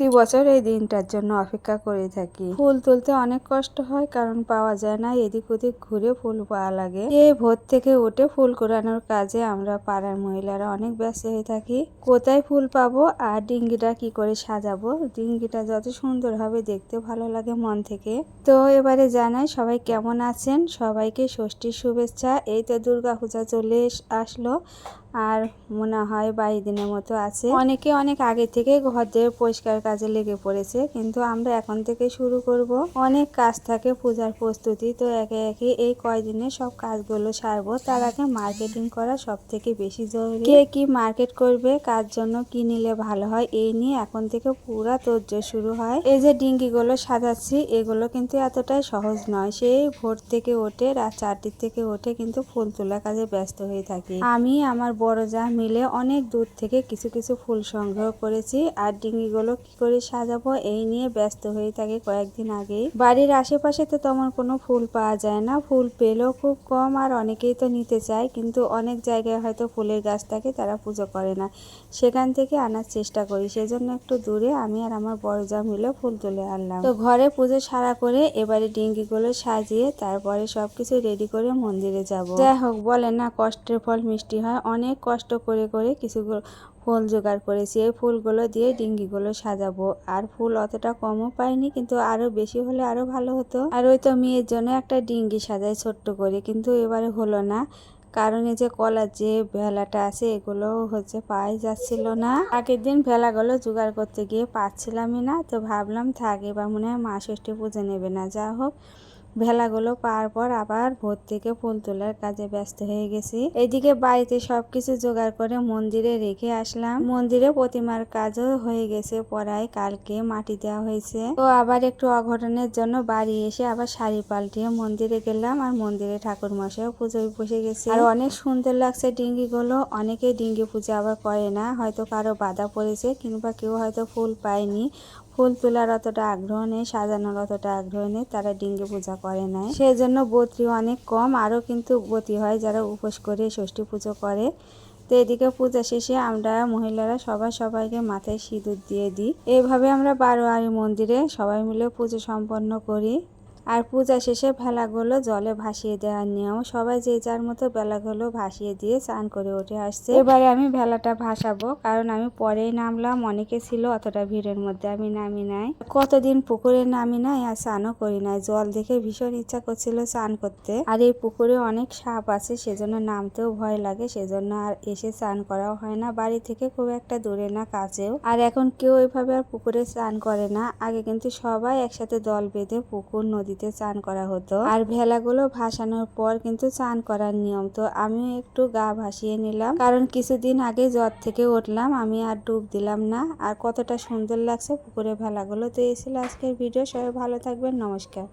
প্রতি বছর এই দিনটার জন্য অপেক্ষা করে থাকি। ফুল তুলতে অনেক কষ্ট হয়, কারণ পাওয়া যায় না, এদিক ওদিক ঘুরে ফুল পাওয়া লাগে। এই ভোর থেকে উঠে ফুল কুড়ানোর কাজে আমরা পাড়ার মহিলারা অনেক ব্যস্ত হয়ে থাকি। কোথায় ফুল পাবো আর ডিঙ্গিটা কি করে সাজাবো? ডিঙ্গিটা যত সুন্দর হবে দেখতে ভালো লাগে মন থেকে। তো এবারে জানাই, সবাই কেমন আছেন? সবাইকে ষষ্ঠীর শুভেচ্ছা। এই তো দুর্গা পূজা চলে আসলো। আর মনে হয় বাইশ দিনের মতো আছে। অনেকে অনেক আগে থেকে ঘরদের পরিষ্কার কাজে লেগে পড়েছে। কিন্তু আমরা এখন থেকে শুরু করব। অনেক কাজ থাকে পূজার প্রস্তুতি। তো একে একে এই কয়দিনে সব কাজগুলো সারবো। তার আগে মার্কেটিং করা সব থেকে বেশি জরুরি। কে কি মার্কেট করবে, কার জন্য কি নিলে ভালো হয়, এই নিয়ে এখন থেকে পুরা তোজ্জোর শুরু হয়। এই যে ডিঙ্গিগুলো সাজাচ্ছি, এগুলো কিন্তু এতটাই সহজ নয়। সেই ভোর থেকে ওঠে, রাত চারটির থেকে ওঠে, কিন্তু ফুল তোলা কাজে ব্যস্ত হয়ে থাকি। আমি, আমার বড় যা মিলে অনেক দূর থেকে কিছু কিছু ফুল সংগ্রহ করেছি। আর ডিঙ্গিগুলো কি করে সাজাবো, এই নিয়ে ব্যস্ত হয়ে থাকে কয়েকদিন আগেই। বাড়ির আশেপাশে তো তেমন কোনো ফুল পাওয়া যায় না। ফুল পেলেও খুব কম আর অনেকেই তো নিতে চায়, কিন্তু অনেক জায়গায় হয়তো ফুলের গাছ থাকে, তারা পুজো করে না। সেখান থেকে আনার চেষ্টা করি। সেজন্য একটু দূরে আমি আর আমার বড় যা মিলে ফুল তুলে আনলাম। তো ঘরে পুজো সারা করে এবারে ডিঙ্গিগুলো সাজিয়ে তারপরে সবকিছু রেডি করে মন্দিরে যাব। যাই হোক, বলে না কষ্টের ফল মিষ্টি হয়। অনেক কষ্ট করে করে কিছু ফুল জোগাড় করেছি। এই ফুলগুলো দিয়ে ডিঙ্গিগুলো সাজাবো। আর ফুল অতটা কমও পাইনি, কিন্তু আরও বেশি হলে আরও ভালো হতো। আর ওই তো মেয়ের জন্য একটা ডিঙ্গি সাজাই ছোট্ট করে, কিন্তু এবারে হলো না। কারণ এই যে কলার যে ভেলাটা আছে, এগুলো হচ্ছে পাই যাচ্ছিল না। আগের দিন ভেলাগুলো জোগাড় করতে গিয়ে পাচ্ছিলামই না, তো ভাবলাম থাক, এবার মনে হয় মা ষষ্ঠী পুজো নেবে না। যা হোক ভেলাগুলো পাওয়ার পর আবার ভোর থেকে ফুল তোলার কাজে ব্যস্ত হয়ে গেছি। এদিকে বাড়িতে সবকিছু জোগাড় করে মন্দিরে রেখে আসলাম। মন্দিরে প্রতিমার কাজও হয়ে গেছে পড়ায়, কালকে মাটি দেওয়া হয়েছে। তো আবার একটু অঘটনের জন্য বাড়ি এসে আবার শাড়ি পাল্টিয়ে মন্দিরে গেলাম আর মন্দিরে ঠাকুর মশাই পুজোয় বসে গেছে। আর অনেক সুন্দর লাগছে ডিঙ্গি গুলো অনেকে ডিঙ্গি পুজো আবার করে না, হয়তো কারও বাধা পড়েছে কিংবা কেউ হয়তো ফুল পায়নি। ফুল তোলার অতটা আগ্রহ নেই, সাজানোর অতটা আগ্রহ নেই, তারা ডিঙ্গি পূজা করে না সেই জন্য বত্রি অনেক কম, আরও কিন্তু বতি হয় যারা উপোস করে ষষ্ঠী পুজো করে। তো এদিকে পূজা শেষে আমরা মহিলারা সবাই সবাইকে মাথায় সিঁদুর দিয়ে দিই। এইভাবে আমরা বারোয়ারি মন্দিরে সবাই মিলে পুজো সম্পন্ন করি। আর পূজা শেষে ভেলাগুলো জলে ভাসিয়ে দেওয়ার নিয়ম। সবাই যে যার মতো ভেলাগুলো ভাসিয়ে দিয়ে স্নান করে উঠে আসছে। এবারে আমি ভেলাটা ভাসাবো, কারণ আমি পরেই নামলাম, অনেকে ছিল অতটা ভিড়ের মধ্যে, আমি নামি নাই। কতদিন পুকুরে নামি নাই আর স্নানও করি নাই। জল দেখে ভীষণ ইচ্ছা করছিল স্নান করতে। আর এই পুকুরে অনেক সাপ আছে, সেজন্য নামতেও ভয় লাগে, সেজন্য আর এসে স্নান করাও হয় না। বাড়ি থেকে খুব একটা দূরে না, কাছেও। আর এখন কেউ এভাবে আর পুকুরে স্নান করে না। আগে কিন্তু সবাই একসাথে দল বেঁধে পুকুর নদীতে চান করা হতো। আর ভেলাগুলো ভাসানোর পর কিন্তু চান করার নিয়ম। তো আমি একটু গা ভাসিয়ে নিলাম। কারণ কিছুদিন আগে জ্বর থেকে উঠলাম, আমি আর ডুব দিলাম না। আর কতটা সুন্দর লাগছে পুকুরে ভেলাগুলো। তো এই ছিল আজকের ভিডিও। সবাই ভালো থাকবেন। নমস্কার।